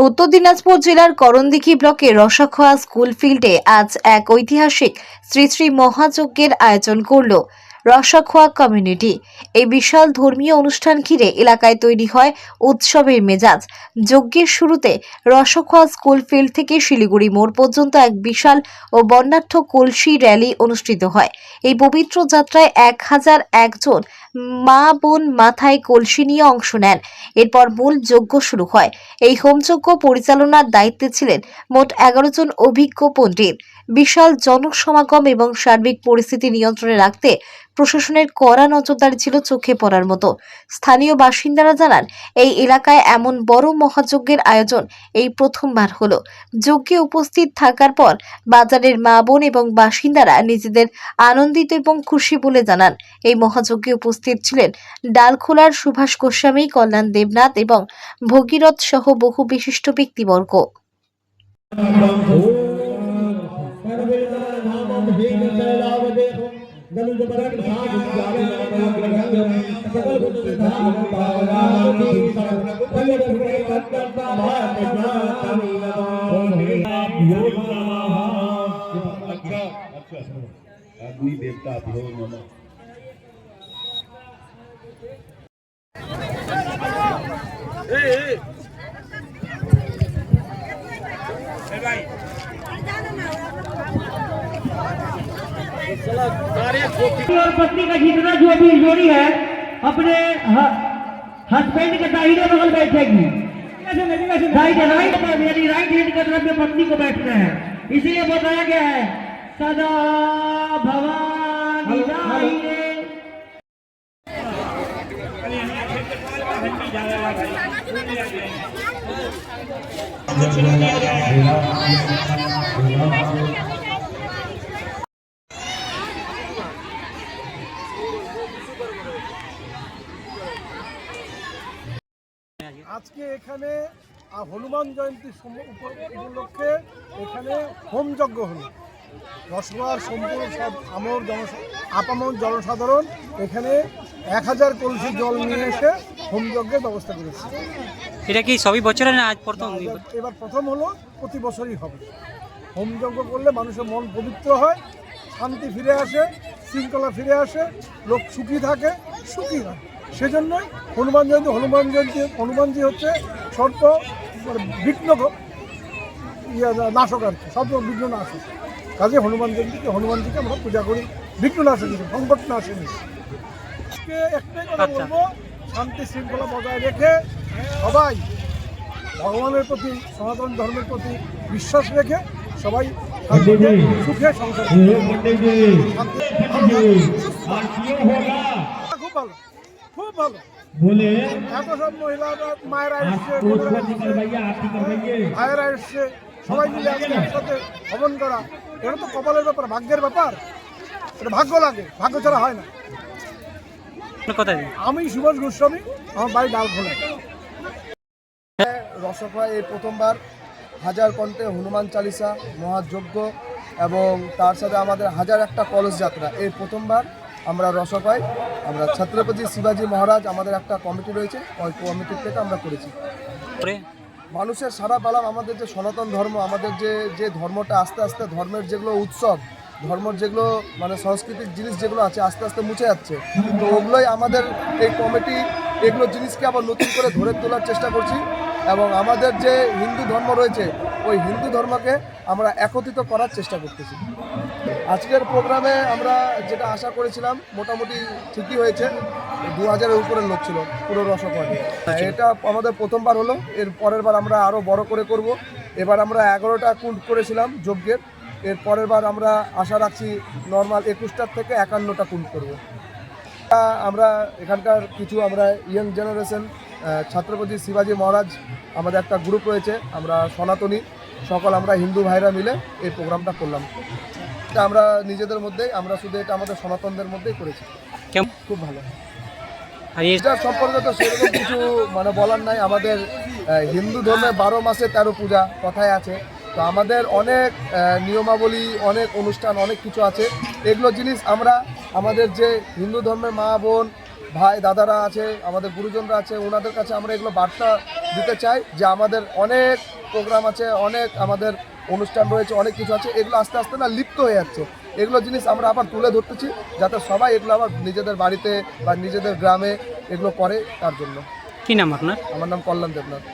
উত্তর দিনাজপুর জেলার করণদিঘি ব্লকে রসাখোয়া স্কুল ফিল্ডে আজ এক ঐতিহাসিক শ্রী শ্রী মহাযজ্ঞের আয়োজন করল। রসাখোয়া কমিউনিটি এই বিশাল ধর্মীয় অনুষ্ঠান ঘিরে এলাকায় তৈরি হয় উৎসবের মেজাজ। যজ্ঞের শুরুতে রসখোয়া স্কুল ফিল্ড থেকে শিলিগুড়ি মোড় পর্যন্ত এক বিশাল ও বর্ণাঢ্য কলসি র্যালি অনুষ্ঠিত হয়। এই পবিত্র যাত্রায় এক হাজার একজন মা বোন মাথায় কলসি নিয়ে অংশ নেন। এরপর মূল যজ্ঞ শুরু হয়। এই হোমযজ্ঞ পরিচালনার দায়িত্বে ছিলেন মোট এগারো জন অভিজ্ঞ পণ্ডিত। বিশাল জনসমাগম এবং সার্বিক পরিস্থিতি নিয়ন্ত্রণে রাখতে প্রশাসনের কড়া নজরদারি ছিল চোখে পড়ার মতো। স্থানীয় বাসিন্দারা জানান, এই এলাকায় এমন বড় মহাযজ্ঞের আয়োজন এই প্রথমবার হলো। যজ্ঞে উপস্থিত থাকার পর বাজারের মা বোন এবং বাসিন্দারা নিজেদের আনন্দিত এবং খুশি বলে জানান। এই মহাযজ্ঞে উপস্থিত ছিলেন ডালখোলার সুভাষ গোস্বামী, কল্যাণ দেবনাথ এবং ভগীরথ সহ বহু বিশিষ্ট ব্যক্তিবর্গ। गलु जबरक धाम जावे ग्रहण सकल गुण धाम पावानी पल्ले पुरे कंदता भारत जातमी भूत नमः अच्छा अच्छा अग्नि देवता भो नमः ए ए भाई जाना ना और पत्नी का जितना जो भी जोड़ी है अपने हस्बैंड के दाहिने बगल बैठेगी। राइट राइट यानी राइट हैंड की तरफ़ में पत्नी को बैठना है। इसीलिए बताया गया है सदा भवानी दाहिने আজকে এখানে হনুমান জয়ন্তী উপলক্ষে এখানে হোমযজ্ঞ হলো। রসগোয়ার সম্পূর্ণ সব আমর জন আপামর জনসাধারণ এখানে এক হাজার কলসি জল নিয়ে এসে হোমযজ্ঞের ব্যবস্থা করেছে। এটা কি সবই বছরে না আজ প্রথম? এবার- এবার প্রথম হলো প্রতি বছরই হবে। হোমযজ্ঞ করলে মানুষের মন পবিত্র হয় শান্তি ফিরে আসে শৃঙ্খলা ফিরে আসে লোক সুখী থাকে সুখী হয়। সেজন্যই হনুমান জয়ন্তী হনুমান জয়ন্তী হনুমান হনুমানজি হচ্ছে সর্ব মানে বিঘ্ন ইয়ে নাশক আর কি সর্ব বিঘ্ন নাশক কাজে হনুমান জয়ন্তীকে হনুমানজিকে আমরা পূজা করি। বিঘ্ন নাশক হিসেবে সংকট নাশক আজকে একটাই কথা আচ্ছা। বলব শান্তি শৃঙ্খলা বজায় রেখে সবাই ভগবানের প্রতি সনাতন ধর্মের প্রতি বিশ্বাস রেখে সবাই সুখে সংসার। খুব ভালো। খুব ভালো। বলে এত সব মহিলা মায়েরা এসছে ভাইয়েরা এসছে সবাই মিলে একসাথে ভবন করা। এটা তো কপালের ব্যাপার ভাগ্যের ব্যাপার। এটা ভাগ্য লাগে ভাগ্য ছাড়া হয় না। আমি সুভাষ গোস্বামী আমার বাড়ি ডালখোলা। রসফা এই প্রথমবার হাজার কণ্ঠে হনুমান চালিসা মহাযজ্ঞ এবং তার সাথে আমাদের হাজার একটা কলস যাত্রা। এই প্রথমবার আমরা রসভায় আমরা ছত্রপতি শিবাজি মহারাজ আমাদের একটা কমিটি রয়েছে। ওই কমিটির থেকে আমরা করেছি। মানুষের সারা পেলাম আমাদের যে সনাতন ধর্ম আমাদের যে যে ধর্মটা আস্তে আস্তে ধর্মের যেগুলো উৎসব ধর্মের যেগুলো মানে সাংস্কৃতিক জিনিস যেগুলো আছে আস্তে আস্তে মুছে যাচ্ছে। তো ওগুলোই আমাদের এই কমিটি এগুলো জিনিসকে আবার নতুন করে ধরে তোলার চেষ্টা করছি। এবং আমাদের যে হিন্দু ধর্ম রয়েছে ওই হিন্দু ধর্মকে আমরা একত্রিত করার চেষ্টা করতেছি। আজকের প্রোগ্রামে আমরা যেটা আশা করেছিলাম, মোটামুটি ঠিকই হয়েছে। দু হাজারের উপরে লোক ছিল, পুরো রসগোল্লা। এটা আমাদের প্রথমবার হলো, এর পরের বার আমরা আরও বড় করে করব। এবার আমরা এগারোটা কুণ্ড করেছিলাম যজ্ঞের। এর পরের বার আমরা আশা রাখছি নর্মাল একুশটার থেকে একান্নটা কুণ্ড করব। আমরা এখানকার কিছু আমরা ইয়ং জেনারেশন ছাত্রপতি শিবাজি মহারাজ আমাদের একটা গ্রুপ রয়েছে আমরা সনাতনী সকল আমরা হিন্দু ভাইরা মিলে এই প্রোগ্রামটা করলাম। এটা আমরা নিজেদের মধ্যেই আমরা শুধু এটা আমাদের সনাতনদের মধ্যেই করেছি। খুব ভালো। এটা সম্পর্কে তো সেরকম কিছু মানে বলার নাই আমাদের হিন্দু ধর্মে বারো মাসে তেরো পূজা কথায় আছে। তো আমাদের অনেক নিয়মাবলী অনেক অনুষ্ঠান অনেক কিছু আছে। এগুলো জিনিস আমরা আমাদের যে হিন্দু ধর্মের মা বোন ভাই দাদারা আছে আমাদের গুরুজনরা আছে ওনাদের কাছে আমরা এগুলো বার্তা দিতে চাই যে আমাদের অনেক প্রোগ্রাম আছে অনেক আমাদের অনুষ্ঠান রয়েছে অনেক কিছু আছে এগুলো আস্তে আস্তে না লিপ্ত হয়ে যাচ্ছে। এগুলো জিনিস আমরা আবার তুলে ধরতেছি যাতে সবাই এগুলো আবার নিজেদের বাড়িতে বা নিজেদের গ্রামে এগুলো করে তার জন্য। কি নাম আপনার? আমার নাম কল্যাণ দেবনাথ।